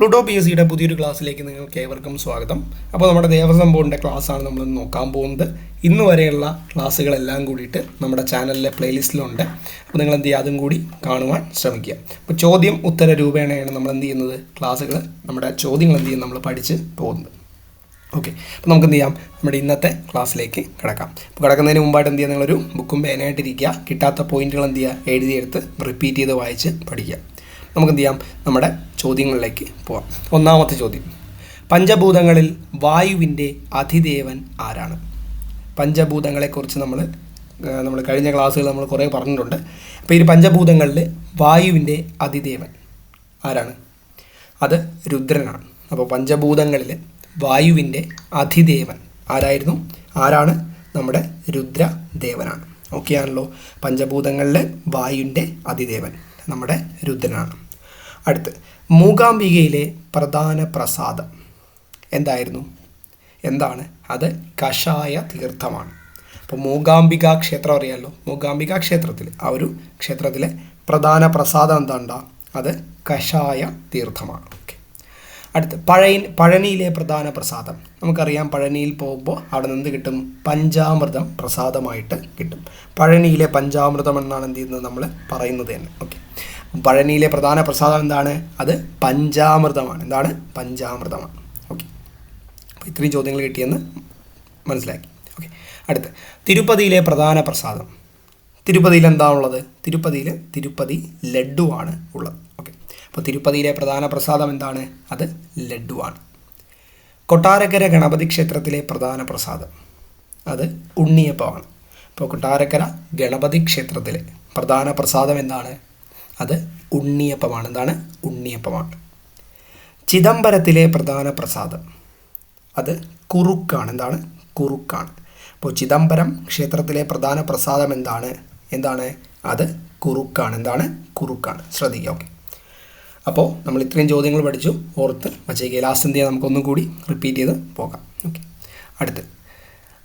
Pluto P S സിയുടെ പുതിയൊരു ക്ലാസ്സിലേക്ക് നിങ്ങൾക്ക് ഏവർക്കും സ്വാഗതം. അപ്പോൾ നമ്മുടെ ദേവസ്വം ബോർഡിന്റെ ക്ലാസ്സാണ് നമ്മൾ നോക്കാൻ പോകുന്നത്. ഇന്ന് വരെയുള്ള ക്ലാസ്സുകളെല്ലാം കൂടിയിട്ട് നമ്മുടെ ചാനലിലെ പ്ലേലിസ്റ്റിലുണ്ട്. അപ്പോൾ നിങ്ങൾ എന്ത് ചെയ്യുക? അതും കൂടി കാണുവാൻ ശ്രമിക്കുക. അപ്പോൾ ചോദ്യം ഉത്തര രൂപേണയാണ് നമ്മൾ എന്ത് ചെയ്യുന്നത്? ക്ലാസ്സുകൾ നമ്മുടെ ചോദ്യങ്ങൾ എന്ത് ചെയ്യും നമ്മൾ പഠിച്ച് പോകുന്നത്. ഓക്കെ. അപ്പോൾ നമുക്ക് എന്ത് ചെയ്യാം? നമ്മുടെ ഇന്നത്തെ ക്ലാസ്സിലേക്ക് കിടക്കാം. അപ്പോൾ കിടക്കുന്നതിന് മുമ്പായിട്ട് എന്ത് ചെയ്യുക? നിങ്ങളൊരു ബുക്കും പേനായിട്ടിരിക്കുക കിട്ടാത്ത പോയിന്റുകൾ എന്ത് ചെയ്യുക? എഴുതിയെടുത്ത് റിപ്പീറ്റ് ചെയ്ത് വായിച്ച് പഠിക്കുക. നമുക്ക് എന്ത് ചെയ്യാം നമ്മുടെ ചോദ്യങ്ങളിലേക്ക് പോവാം. ഒന്നാമത്തെ ചോദ്യം. പഞ്ചഭൂതങ്ങളിൽ വായുവിന്റെ അതിദേവൻ ആരാണ്? പഞ്ചഭൂതങ്ങളെക്കുറിച്ച് നമ്മൾ നമ്മൾ കഴിഞ്ഞ ക്ലാസ്സുകൾ നമ്മൾ കുറേ പറഞ്ഞിട്ടുണ്ട്. അപ്പോൾ ഈ പഞ്ചഭൂതങ്ങളിൽ വായുവിന്റെ അതിദേവൻ ആരാണ്? അത് രുദ്രനാണ്. അപ്പോൾ പഞ്ചഭൂതങ്ങളിൽ വായുവിന്റെ അതിദേവൻ ആരായിരുന്നു? ആരാണ്? നമ്മുടെ രുദ്രദേവനാണ്. ഓക്കെ ആണല്ലോ പഞ്ചഭൂതങ്ങളിൽ വായുവിന്റെ അതിദേവൻ. നമ്മുടെ രുദ്രനാണ്. അടുത്ത് മൂകാംബികയിലെ പ്രധാന പ്രസാദം എന്തായിരുന്നു? എന്താണ്? അത് കഷായ തീർത്ഥമാണ്. അപ്പോൾ മൂകാംബിക ക്ഷേത്രം അറിയാമല്ലോ മൂകാംബിക ക്ഷേത്രത്തിൽ ആ ഒരു ക്ഷേത്രത്തിലെ പ്രധാന പ്രസാദം എന്താണ്ടാ? അത് കഷായ തീർത്ഥമാണ്. ഓക്കെ. അടുത്ത് പഴയ പഴനിയിലെ പ്രധാന പ്രസാദം. നമുക്കറിയാം പഴനിയിൽ പോകുമ്പോൾ അവിടെ നിന്ന് കിട്ടും പഞ്ചാമൃതം പ്രസാദമായിട്ട് കിട്ടും. പഴനിയിലെ പഞ്ചാമൃതം എന്നാണ് എന്ത് ചെയ്യുന്നത് നമ്മൾ പറയുന്നത് തന്നെ. ഓക്കെ പഴനിയിലെ പ്രധാന പ്രസാദം എന്താണ്? അത് പഞ്ചാമൃതമാണ്. എന്താണ്? പഞ്ചാമൃതമാണ്. ഓക്കെ അപ്പോൾ ഇത്രയും ചോദ്യങ്ങൾ കിട്ടിയെന്ന് മനസ്സിലാക്കി. ഓക്കെ അടുത്ത്. തിരുപ്പതിയിലെ പ്രധാന പ്രസാദം. തിരുപ്പതിയിൽ എന്താണുള്ളത്? തിരുപ്പതിയിൽ തിരുപ്പതി ലഡുവാണ് ഉള്ളത്. അപ്പോൾ തിരുപ്പതിയിലെ പ്രധാന പ്രസാദം എന്താണ്? അത് ലഡുവാണ് കൊട്ടാരക്കര ഗണപതി ക്ഷേത്രത്തിലെ പ്രധാന പ്രസാദം അത് ഉണ്ണിയപ്പമാണ്. അപ്പോൾ കൊട്ടാരക്കര ഗണപതി ക്ഷേത്രത്തിലെ പ്രധാന പ്രസാദം എന്താണ്? അത് ഉണ്ണിയപ്പമാണ്. എന്താണ്? ഉണ്ണിയപ്പമാണ്. ചിദംബരത്തിലെ പ്രധാന പ്രസാദം അത് കുറുക്കാണ്. എന്താണ്? കുറുക്കാണ്. അപ്പോൾ ചിദംബരം ക്ഷേത്രത്തിലെ പ്രധാന പ്രസാദം എന്താണ്? എന്താണ്? അത് കുറുക്കാണ്. എന്താണ്? കുറുക്കാണ്. ശ്രദ്ധിക്കുക ഓക്കെ. അപ്പോൾ നമ്മൾ ഇത്രയും ചോദ്യങ്ങൾ പഠിച്ചു. ഓർത്ത് വച്ചേക്കുക ലാസ്റ്റ് എന്ത് ചെയ്യാം? നമുക്കൊന്നും കൂടി റിപ്പീറ്റ് ചെയ്ത് പോകാം. ഓക്കെ അടുത്ത്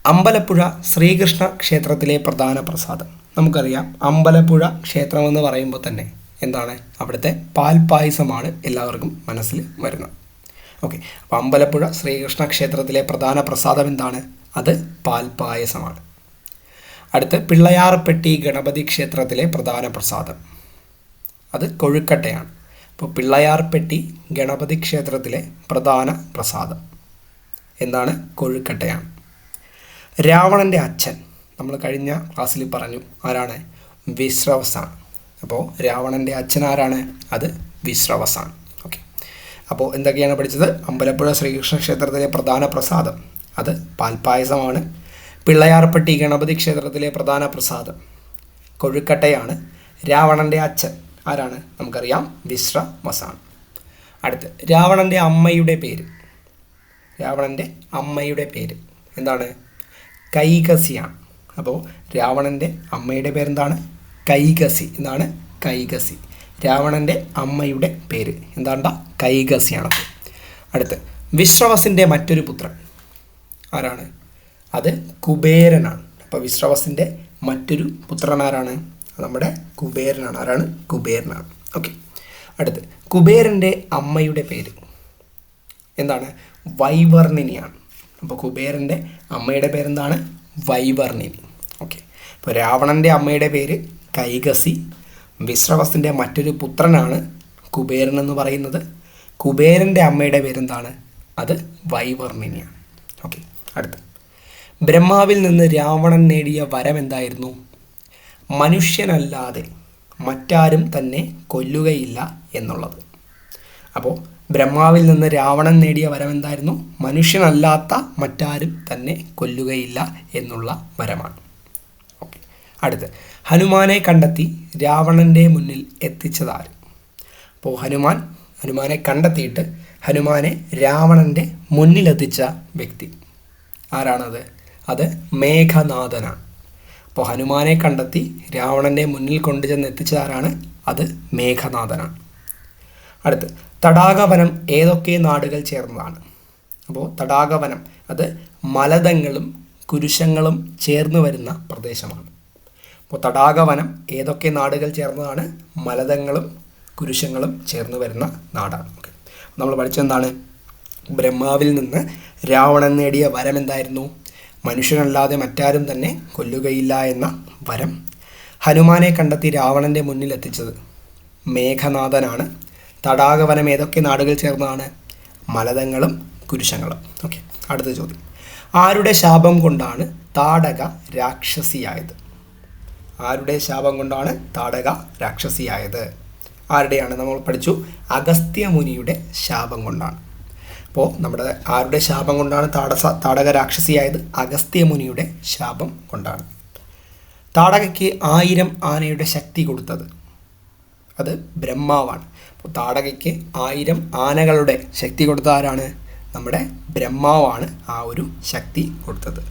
അമ്പലപ്പുഴ ശ്രീകൃഷ്ണ ക്ഷേത്രത്തിലെ പ്രധാന പ്രസാദം. നമുക്കറിയാം അമ്പലപ്പുഴ ക്ഷേത്രമെന്ന് പറയുമ്പോൾ തന്നെ എന്താണ്? അവിടുത്തെ പാൽപ്പായസമാണ് എല്ലാവർക്കും മനസ്സിൽ വരുന്നത്. ഓക്കെ അപ്പോൾ അമ്പലപ്പുഴ ശ്രീകൃഷ്ണ ക്ഷേത്രത്തിലെ പ്രധാന പ്രസാദം എന്താണ്? അത് പാൽപ്പായസമാണ് അടുത്ത് പിള്ളയാർപ്പെട്ടി ഗണപതി ക്ഷേത്രത്തിലെ പ്രധാന പ്രസാദം. അത് കൊഴുക്കട്ടയാണ്. അപ്പോൾ പിള്ളയാർപ്പെട്ടി ഗണപതി ക്ഷേത്രത്തിലെ പ്രധാന പ്രസാദം. എന്താണ്? കൊഴുക്കട്ടയാണ്. രാവണന്റെ അച്ഛൻ നമ്മൾ കഴിഞ്ഞ ക്ലാസ്സിൽ പറഞ്ഞു ആരാണ്? വിശ്രവസാണ് അപ്പോൾ രാവണന്റെ അച്ഛൻ ആരാണ്? അത് വിശ്രവസാണ് ഓക്കെ. അപ്പോൾ എന്തൊക്കെയാണ് പഠിച്ചത്? അമ്പലപ്പുഴ ശ്രീകൃഷ്ണ ക്ഷേത്രത്തിലെ പ്രധാന പ്രസാദം. അത് പാൽപ്പായസമാണ് പിള്ളയാർപ്പെട്ടി ഗണപതി ക്ഷേത്രത്തിലെ പ്രധാന പ്രസാദം. കൊഴുക്കട്ടയാണ് രാവണന്റെ അച്ഛൻ. ആരാണ്? നമുക്കറിയാം വിശ്രവസാണ് അടുത്ത് രാവണന്റെ അമ്മയുടെ പേര്. രാവണന്റെ അമ്മയുടെ പേര് എന്താണ്? കൈകസിയാണ്. അപ്പോൾ രാവണന്റെ അമ്മയുടെ പേരെന്താണ്? കൈകസി. എന്നാണ് കൈകസി. രാവണന്റെ അമ്മയുടെ പേര് എന്താണ്ട? കൈകസിയാണ്. അടുത്ത് വിശ്രവസിന്റെ മറ്റൊരു പുത്രൻ ആരാണ്? അത് കുബേരനാണ്. അപ്പോൾ വിശ്രവസിന്റെ മറ്റൊരു പുത്രൻ ആരാണ്? നമ്മുടെ കുബേരനാണ്. ആരാണ്? കുബേരനാണ്. ഓക്കെ അടുത്ത്. കുബേരന്റെ അമ്മയുടെ പേര്. എന്താണ്? വൈവർണിനിയാണ് അപ്പോൾ കുബേരന്റെ അമ്മയുടെ പേരെന്താണ്? വൈവർണിനി ഓക്കെ അപ്പോൾ രാവണന്റെ അമ്മയുടെ പേര് കൈകസി. വിശ്രവസിന്റെ മറ്റൊരു പുത്രനാണ് കുബേരൻ എന്ന് പറയുന്നത്. കുബേരന്റെ അമ്മയുടെ പേരെന്താണ്? അത് വൈവർണിനിയാണ് ഓക്കെ അടുത്ത്. ബ്രഹ്മാവിൽ നിന്ന് രാവണൻ നേടിയ വരം എന്തായിരുന്നു? മനുഷ്യനല്ലാതെ മറ്റാരും തന്നെ കൊല്ലുകയില്ല എന്നുള്ളത്. അപ്പോൾ ബ്രഹ്മാവിൽ നിന്ന് രാവണൻ നേടിയ വരം എന്തായിരുന്നു? മനുഷ്യനല്ലാത്ത മറ്റാരും തന്നെ കൊല്ലുകയില്ല എന്നുള്ള വരമാണ്. ഓക്കെ. അടുത്ത്. ഹനുമാനെ കണ്ടെത്തി രാവണന്റെ മുന്നിൽ എത്തിച്ചതാര്? അപ്പോൾ ഹനുമാൻ ഹനുമാനെ കണ്ടെത്തിയിട്ട് ഹനുമാനെ രാവണന്റെ മുന്നിലെത്തിച്ച വ്യക്തി. ആരാണത്? അത് മേഘനാഥനാണ്. അപ്പോൾ ഹനുമാനെ കണ്ടെത്തി രാവണന്റെ മുന്നിൽ കൊണ്ടുചെന്ന് എത്തിച്ചതാരാണ്? അത് മേഘനാഥനാണ്. അടുത്ത് തടാകവനം ഏതൊക്കെ നാടുകൾ ചേർന്നതാണ്? അപ്പോൾ തടാകവനം അത് മലതങ്ങളും കുരുശങ്ങളും ചേർന്ന് വരുന്ന പ്രദേശമാണ്. അപ്പോൾ തടാകവനം ഏതൊക്കെ നാടുകൾ ചേർന്നതാണ്? മലതങ്ങളും കുരുശങ്ങളും ചേർന്ന് വരുന്ന നാടാണ് നമ്മൾ പഠിച്ചെന്താണ് ബ്രഹ്മാവിൽ നിന്ന് രാവണൻ നേടിയ വരം എന്തായിരുന്നു? മനുഷ്യനല്ലാതെ മറ്റാരും തന്നെ കൊല്ലുകയില്ല എന്ന വരം ഹനുമാനെ കണ്ടെത്തി രാവണന്റെ മുന്നിൽ എത്തിച്ചത്. മേഘനാഥനാണ്. തടാകവനം ഏതൊക്കെ നാടുകൾ ചേർന്നതാണ്? മലതങ്ങളും കുരുശങ്ങളും. ഓക്കെ അടുത്ത ചോദ്യം. ആരുടെ ശാപം കൊണ്ടാണ് താടക രാക്ഷസിയായത്? ആരുടെ ശാപം കൊണ്ടാണ് താടക രാക്ഷസിയായത്? ആരുടെയാണ് നമ്മൾ പഠിച്ചു? അഗസ്ത്യമുനിയുടെ ശാപം കൊണ്ടാണ്. അപ്പോൾ നമ്മുടെ ആരുടെ ശാപം കൊണ്ടാണ് താടസ താടക രാക്ഷസിയായത്? അഗസ്ത്യ മുനിയുടെ ശാപം കൊണ്ടാണ്. താടകയ്ക്ക് ആയിരം ആനയുടെ ശക്തി കൊടുത്തത്. അത് ബ്രഹ്മാവാണ്. അപ്പോൾ താടകയ്ക്ക് ആയിരം ആനകളുടെ ശക്തി കൊടുത്ത ആരാണ്? നമ്മുടെ ബ്രഹ്മാവാണ് ആ ഒരു ശക്തി കൊടുത്തത്.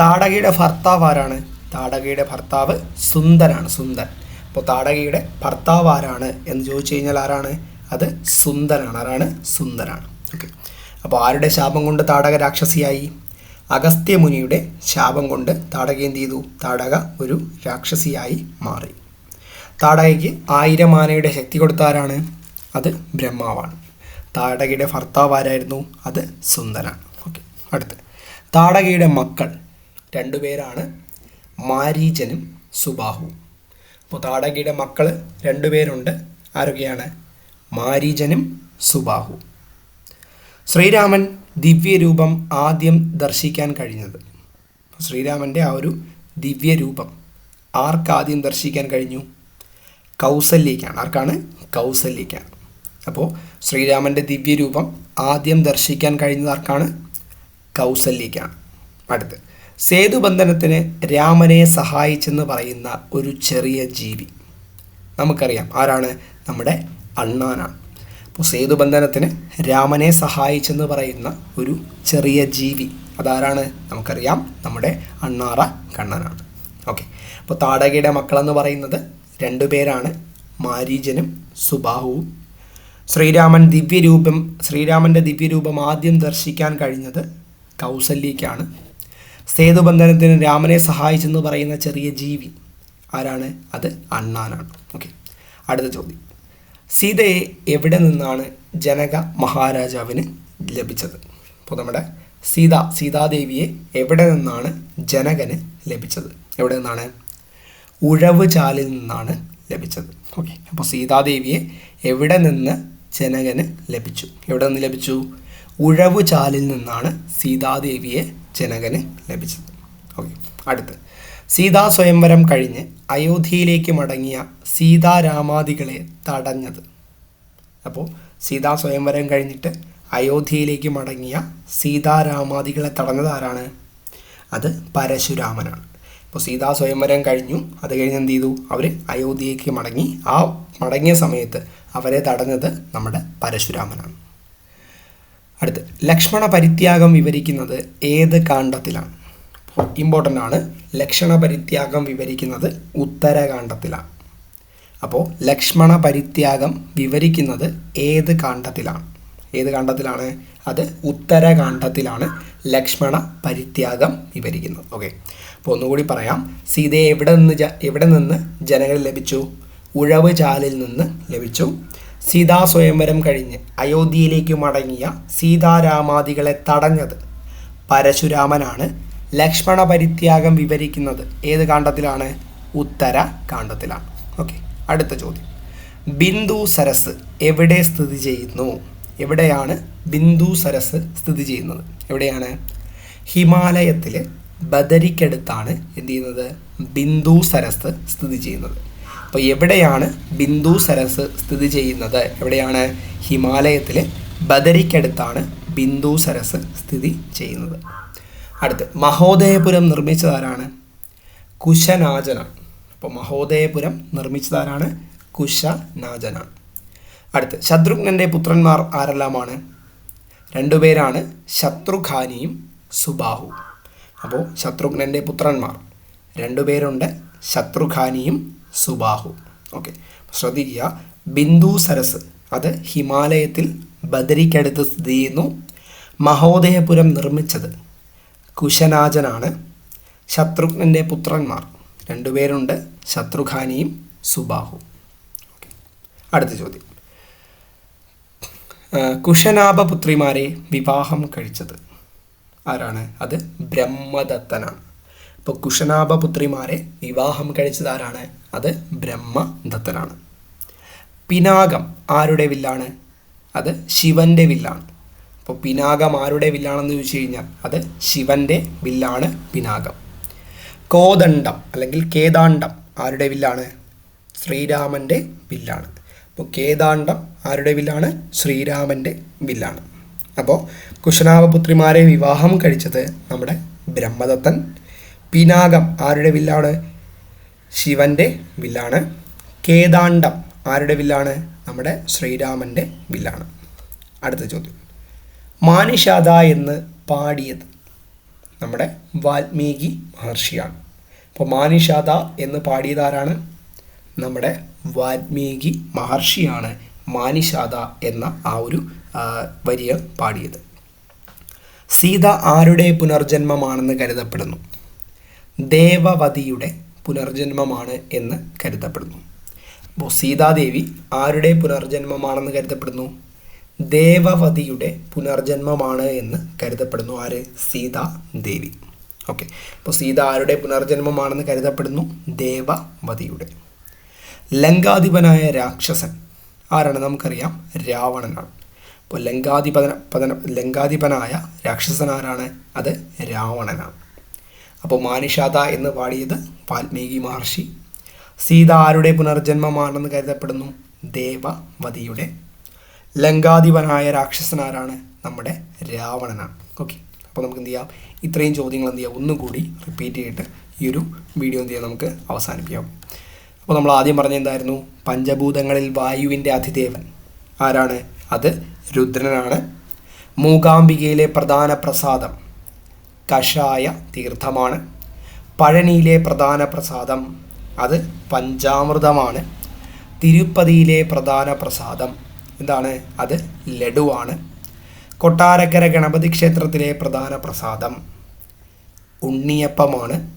താടകയുടെ ഭർത്താവ് ആരാണ്? താടകയുടെ ഭർത്താവ് സുന്ദരാണ് സുന്ദർ അപ്പോൾ താടകയുടെ ഭർത്താവ് ആരാണ് എന്ന് ചോദിച്ചു കഴിഞ്ഞാൽ ആരാണ്? അത് സുന്ദരാണ് ആരാണ്? സുന്ദരാണ് ഓക്കെ. അപ്പോൾ ആരുടെ ശാപം കൊണ്ട് താടക രാക്ഷസിയായി? അഗസ്ത്യ മുനിയുടെ ശാപം കൊണ്ട് താടക എന്ത് ചെയ്തു? താടക ഒരു രാക്ഷസിയായി മാറി. താടകയ്ക്ക് ആയിരം ആനയുടെ ശക്തി കൊടുത്ത ആരാണ് അത് ബ്രഹ്മാവാണ്. താടകയുടെ ഭർത്താവ് ആരായിരുന്നു? അത് സുന്ദരാണ് ഓക്കെ അടുത്ത്. താടകയുടെ മക്കൾ രണ്ടുപേരാണ് മാരീചനും സുബാഹുവും. അപ്പോൾ താടകയുടെ മക്കൾ രണ്ടുപേരുണ്ട് ആരൊക്കെയാണ്? മാരീചനും സുബാഹു ശ്രീരാമൻ ദിവ്യരൂപം ആദ്യം ദർശിക്കാൻ കഴിഞ്ഞത്. ശ്രീരാമന്റെ ആ ഒരു ദിവ്യരൂപം ആർക്കാദ്യം ദർശിക്കാൻ കഴിഞ്ഞു? കൗസല്യക്കാണ് ആർക്കാണ്? കൗസല്യക്കാണ് അപ്പോൾ ശ്രീരാമന്റെ ദിവ്യരൂപം ആദ്യം ദർശിക്കാൻ കഴിഞ്ഞത് ആർക്കാണ്? കൗസല്യക്കാണ് അടുത്ത്. സേതുബന്ധനത്തിന് രാമനെ സഹായിച്ചെന്ന് പറയുന്ന ഒരു ചെറിയ ജീവി. നമുക്കറിയാം ആരാണ്? നമ്മുടെ അണ്ണാനാണ്. അപ്പോൾ സേതുബന്ധനത്തിന് രാമനെ സഹായിച്ചെന്ന് പറയുന്ന ഒരു ചെറിയ ജീവി. അതാരാണ്? നമുക്കറിയാം. നമ്മുടെ അണ്ണാറ കണ്ണനാണ്. ഓക്കെ. അപ്പോൾ താടകയുടെ മക്കളെന്ന് പറയുന്നത് രണ്ടു പേരാണ്. മാരീജനും സുബാഹുവും. ശ്രീരാമൻ ദിവ്യരൂപം ശ്രീരാമന്റെ ദിവ്യരൂപം ആദ്യം ദർശിക്കാൻ കഴിഞ്ഞത് കൗസല്യക്കാണ് സേതുബന്ധനത്തിന് രാമനെ സഹായിച്ചെന്ന് പറയുന്ന ചെറിയ ജീവി ആരാണ്? അത് അണ്ണാനാണ്. ഓക്കെ. അടുത്ത ചോദ്യം. സീതയെ എവിടെ നിന്നാണ് ജനക മഹാരാജാവിന് ലഭിച്ചത്? അപ്പോൾ നമ്മുടെ സീത സീതാദേവിയെ എവിടെ നിന്നാണ് ജനകന് ലഭിച്ചത്? എവിടെ നിന്നാണ്? ഉഴവ് ചാലിൽ നിന്നാണ് ലഭിച്ചത്. ഓക്കെ. അപ്പോൾ സീതാദേവിയെ എവിടെ നിന്ന് ജനകന് ലഭിച്ചു? എവിടെ നിന്ന് ലഭിച്ചു? ഉഴവ് ചാലിൽ നിന്നാണ് സീതാദേവിയെ ജനകന് ലഭിച്ചത്. ഓക്കെ. അടുത്ത്. സീതാ സ്വയംവരം കഴിഞ്ഞ് അയോധ്യയിലേക്ക് മടങ്ങിയ സീതാരാമാദികളെ തടഞ്ഞത്. അപ്പോൾ സീതാ സ്വയംവരം കഴിഞ്ഞിട്ട് അയോധ്യയിലേക്ക് മടങ്ങിയ സീതാരാമാദികളെ തടഞ്ഞത് ആരാണ്? അത് പരശുരാമനാണ്. ഇപ്പോൾ സീതാ സ്വയംവരം കഴിഞ്ഞു. അത് കഴിഞ്ഞ് എന്ത് ചെയ്തു? അവർ അയോധ്യയിലേക്ക് മടങ്ങി. ആ മടങ്ങിയ സമയത്ത് അവരെ തടഞ്ഞത് നമ്മുടെ പരശുരാമനാണ്. അടുത്ത് ലക്ഷ്മണ പരിത്യാഗം വിവരിക്കുന്നത് ഏത് കാണ്ഡത്തിലാണ്? ഇമ്പോർട്ടന്റ് ആണ് ലക്ഷണ പരിത്യാഗം വിവരിക്കുന്നത് ഉത്തരകാണ്ഡത്തിലാണ്. അപ്പോൾ ലക്ഷ്മണ പരിത്യാഗം വിവരിക്കുന്നത് ഏത് കാണ്ഡത്തിലാണ്? ഏത് കാണ്ഡത്തിലാണ്? അത് ഉത്തരകാണ്ഡത്തിലാണ് ലക്ഷ്മണ പരിത്യാഗം വിവരിക്കുന്നത്. ഓക്കെ അപ്പോൾ ഒന്നുകൂടി പറയാം. സീതയെ എവിടെ നിന്ന് എവിടെ നിന്ന് ജനങ്ങൾ ലഭിച്ചു? ഉഴവ് ചാലിൽ നിന്ന് ലഭിച്ചു. സീതാ സ്വയംവരം കഴിഞ്ഞ് അയോധ്യയിലേക്ക് മടങ്ങിയ സീതാരാമാദികളെ തടഞ്ഞത് പരശുരാമനാണ്. ലക്ഷ്മണ പരിത്യാഗം വിവരിക്കുന്നത് ഏത് കാണ്ഡത്തിലാണ്? ഉത്തര കാണ്ഡത്തിലാണ് ഓക്കെ അടുത്ത ചോദ്യം. ബിന്ദു സരസ് എവിടെ സ്ഥിതി ചെയ്യുന്നു? എവിടെയാണ് ബിന്ദു സരസ് സ്ഥിതി ചെയ്യുന്നത്? എവിടെയാണ്? ഹിമാലയത്തിൽ ബദരിക്കടുത്താണ് എന്ത് ചെയ്യുന്നത്? ബിന്ദു സരസ് സ്ഥിതി ചെയ്യുന്നത്. അപ്പോൾ എവിടെയാണ് ബിന്ദു സരസ് സ്ഥിതി ചെയ്യുന്നത്? എവിടെയാണ്? ഹിമാലയത്തിൽ ബദരിക്കടുത്താണ് ബിന്ദു സരസ് സ്ഥിതി ചെയ്യുന്നത്. അടുത്ത് മഹോദയപുരം നിർമ്മിച്ചതാരാണ്? കുശനാജനാണ്. അപ്പോൾ മഹോദയപുരം നിർമ്മിച്ചതാരാണ്? കുശനാജനാണ്. അടുത്ത് ശത്രുഘ്നന്റെ പുത്രന്മാർ ആരെല്ലാമാണ്? രണ്ടുപേരാണ് ശത്രുഘാനിയും സുബാഹു. അപ്പോൾ ശത്രുഘ്നന്റെ പുത്രന്മാർ. രണ്ടുപേരുണ്ട് ശത്രുഘാനിയും സുബാഹു. ഓക്കെ. ശ്രദ്ധിക്കുക ബിന്ദു സരസ് അത് ഹിമാലയത്തിൽ ബദരിക്കടുത്ത് സ്ഥിതി ചെയ്യുന്നു. മഹോദയപുരം നിർമ്മിച്ചത് കുശനാജനാണ്. ശത്രുഘ്നന്റെ പുത്രന്മാർ. രണ്ടുപേരുണ്ട്. ശത്രുഘാനിയും സുബാഹു അടുത്ത ചോദ്യം. കുശനാഭപുത്രിമാരെ വിവാഹം കഴിച്ചത് ആരാണ്? അത് ബ്രഹ്മദത്തനാണ്. ഇപ്പോൾ കുശനാഭപുത്രിമാരെ വിവാഹം കഴിച്ചത് ആരാണ്? അത് ബ്രഹ്മദത്തനാണ്. പിനാകം ആരുടെ വില്ലാണ്? അത് ശിവന്റെ വില്ലാണ്. അപ്പോൾ പിനാകം ആരുടെ വില്ലാണെന്ന് ചോദിച്ചു കഴിഞ്ഞാൽ അത് ശിവന്റെ വില്ലാണ് പിനാകം. കോദണ്ഡം അല്ലെങ്കിൽ കേദാണ്ഡം ആരുടെ വില്ലാണ്? ശ്രീരാമന്റെ വില്ലാണ്. അപ്പോൾ കേദാണ്ഡം ആരുടെ വില്ലാണ്? ശ്രീരാമന്റെ വില്ലാണ്. അപ്പോൾ കുശനാഭപുത്രിമാരെ വിവാഹം കഴിച്ചത് നമ്മുടെ ബ്രഹ്മദത്തൻ. പിനാകം ആരുടെ വില്ലാണ്? ശിവന്റെ വില്ലാണ്. കേദാണ്ഡം ആരുടെ വില്ലാണ്? നമ്മുടെ ശ്രീരാമന്റെ വില്ലാണ്. അടുത്ത ചോദ്യം. മാനിഷാദ എന്ന് പാടിയത് നമ്മുടെ വാൽമീകി മഹർഷിയാണ്. അപ്പോൾ മാനിഷാദ എന്ന് പാടിയത് ആരാണ്? നമ്മുടെ വാൽമീകി മഹർഷിയാണ് മാനിഷാദ എന്ന ആ ഒരു വരിയ പാടിയത്. സീത ആരുടെ പുനർജന്മമാണെന്ന് കരുതപ്പെടുന്നു? ദേവവതിയുടെ പുനർജന്മമാണ് എന്ന് കരുതപ്പെടുന്നു. അപ്പോൾ സീതാദേവി ആരുടെ പുനർജന്മമാണെന്ന് കരുതപ്പെടുന്നു? ദേവവതിയുടെ പുനർജന്മമാണ് എന്ന് കരുതപ്പെടുന്നു. ആര്? സീതാ ദേവി. ഓക്കെ അപ്പോൾ സീത ആരുടെ പുനർജന്മമാണെന്ന് കരുതപ്പെടുന്നു? ദേവവതിയുടെ. ലങ്കാധിപനായ രാക്ഷസൻ. ആരാണ്? നമുക്കറിയാം. രാവണനാണ്. അപ്പോൾ ലങ്കാധിപന പതന ലങ്കാധിപനായ രാക്ഷസൻ ആരാണ്? അത് രാവണനാണ്. അപ്പോൾ മാനിഷാത എന്ന് പാടിയത് വാൽമീകി മഹർഷി. സീത ആരുടെ പുനർജന്മമാണെന്ന് കരുതപ്പെടുന്നു? ദേവവതിയുടെ. ലങ്കാധിപനായ രാക്ഷസനാരാണ് നമ്മുടെ രാവണനാണ്. ഓക്കെ അപ്പോൾ നമുക്ക് എന്ത് ചെയ്യാം? ഇത്രയും ചോദ്യങ്ങൾ എന്ത് ചെയ്യാം? ഒന്നും കൂടി റിപ്പീറ്റ് ചെയ്തിട്ട് ഈ ഒരു വീഡിയോ എന്ത് ചെയ്യാം? നമുക്ക് അവസാനിപ്പിക്കാം. അപ്പോൾ നമ്മൾ ആദ്യം പറഞ്ഞ എന്തായിരുന്നു? പഞ്ചഭൂതങ്ങളിൽ വായുവിന്റെ അതിദേവൻ ആരാണ്? അത് രുദ്രനാണ്. മൂകാംബികയിലെ പ്രധാന പ്രസാദം കഷായ തീർത്ഥമാണ്. പഴനിയിലെ പ്രധാന പ്രസാദം അത് പഞ്ചാമൃതമാണ്. തിരുപ്പതിയിലെ പ്രധാന പ്രസാദം എന്താണ്? അത് ലഡുവാണ്. കൊട്ടാരക്കര ഗണപതി ക്ഷേത്രത്തിലെ പ്രധാന പ്രസാദം ഉണ്ണിയപ്പമാണ്.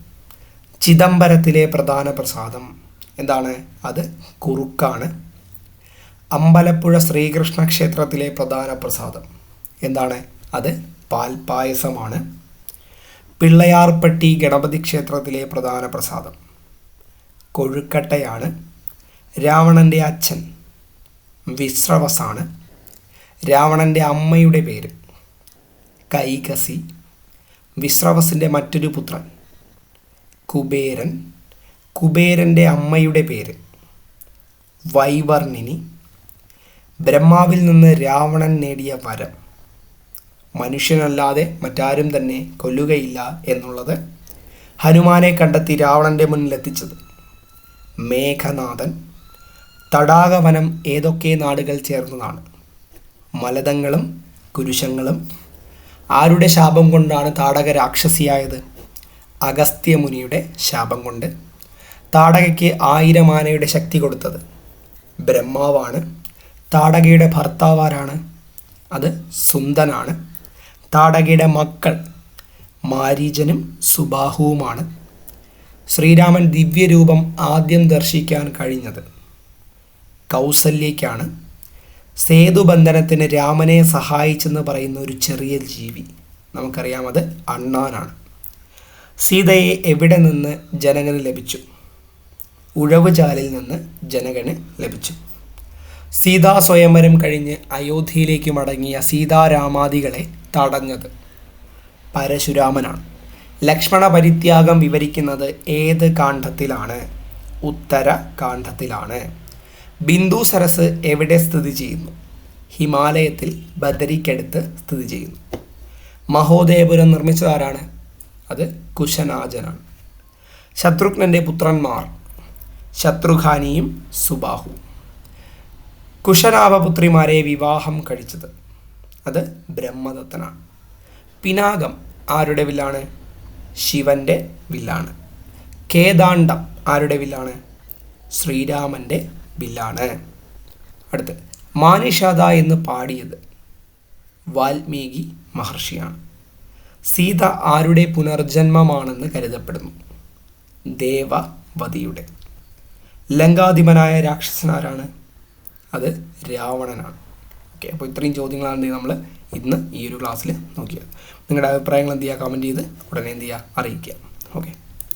ചിദംബരത്തിലെ പ്രധാന പ്രസാദം എന്താണ്? അത് കുറുക്കാണ്. അമ്പലപ്പുഴ ശ്രീകൃഷ്ണ ക്ഷേത്രത്തിലെ പ്രധാന പ്രസാദം എന്താണ്? അത് പാൽപായസമാണ്. പിള്ളയാർപ്പട്ടി ഗണപതി ക്ഷേത്രത്തിലെ പ്രധാന പ്രസാദം കൊഴുക്കട്ടയാണ്. രാവണന്റെ അച്ഛൻ വിശ്രവസാണ്. രാവണന്റെ അമ്മയുടെ പേര് കൈകസി. വിശ്രവസിന്റെ മറ്റൊരു പുത്രൻ കുബേരൻ. കുബേരന്റെ അമ്മയുടെ പേര് വൈവർണിനി. ബ്രഹ്മാവിൽ നിന്ന് രാവണൻ നേടിയ വരം മനുഷ്യനല്ലാതെ മറ്റാരും തന്നെ കൊല്ലുകയില്ല എന്നുള്ളത് ഹനുമാനെ കണ്ടെത്തി രാവണന്റെ മുന്നിലെത്തിച്ചത് മേഘനാഥൻ. തടാകവനം ഏതൊക്കെ നാടുകൾ ചേർന്നതാണ്? മലതങ്ങളും കുരുശങ്ങളും. ആരുടെ ശാപം കൊണ്ടാണ് താടക രാക്ഷസിയായത്? അഗസ്ത്യമുനിയുടെ ശാപം കൊണ്ട്. താടകയ്ക്ക് ആയിരം ആനയുടെ ശക്തി കൊടുത്തത്. ബ്രഹ്മാവാണ്. താടകയുടെ ഭർത്താവാരാണ് അത് സുന്ദനാണ്. താടകയുടെ മക്കൾ മാരീജനും സുബാഹുവുമാണ്. ശ്രീരാമൻ ദിവ്യരൂപം ആദ്യം ദർശിക്കാൻ കഴിഞ്ഞത് കൗസല്യയ്ക്കാണ്. സേതുബന്ധനത്തിന് രാമനെ സഹായിച്ചെന്ന് പറയുന്ന ഒരു ചെറിയ ജീവി. നമുക്കറിയാം അത് അണ്ണാനാണ്. സീതയെ എവിടെ നിന്ന് ജനകന് ലഭിച്ചു? ഉഴവുചാലിൽ നിന്ന് ജനകന് ലഭിച്ചു. സീതാ സ്വയംവരം കഴിഞ്ഞ് അയോധ്യയിലേക്ക് മടങ്ങിയ സീതാരാമാദികളെ തടഞ്ഞത് പരശുരാമനാണ്. ലക്ഷ്മണ പരിത്യാഗം വിവരിക്കുന്നത് ഏത് കാണ്ഡത്തിലാണ്? ഉത്തര കാണ്ഡത്തിലാണ് ബിന്ദു സരസ് എവിടെ സ്ഥിതി ചെയ്യുന്നു? ഹിമാലയത്തിൽ ബദരിക്കടുത്ത് സ്ഥിതി ചെയ്യുന്നു. മഹോദയപുരം നിർമ്മിച്ചതാരാണ് അത് കുശനാജനാണ്. ശത്രുഘ്നന്റെ പുത്രന്മാർ ശത്രുഘാനിയും സുബാഹു കുശനാഭപുത്രിമാരെ വിവാഹം കഴിച്ചത് അത് ബ്രഹ്മദത്തനാണ്. പിനാകം ആരുടെ വില്ലാണ്? ശിവന്റെ വില്ലാണ്. കേദാണ്ഡം ആരുടെ വില്ലാണ്? ശ്രീരാമന്റെ വില്ലാണ് അടുത്ത് മാനിഷാദ എന്ന് പാടിയത് വാൽമീകി മഹർഷിയാണ്. സീത ആരുടെ പുനർജന്മമാണെന്ന് കരുതപ്പെടുന്നു. ദേവവതിയുടെ. ലങ്കാധിപനായ രാക്ഷസനാരാണ്? അത് രാവണനാണ്. ഓക്കെ അപ്പോൾ ഇത്രയും ചോദ്യങ്ങളാണ് നമ്മൾ ഇന്ന് ഈ ഒരു ക്ലാസ്സിൽ നോക്കിയത്. നിങ്ങളുടെ അഭിപ്രായങ്ങൾ എന്ത് ചെയ്യുക? കമന്റ് ചെയ്ത് ഉടനെ എന്ത് ചെയ്യുക? അറിയിക്കുക. ഓക്കെ.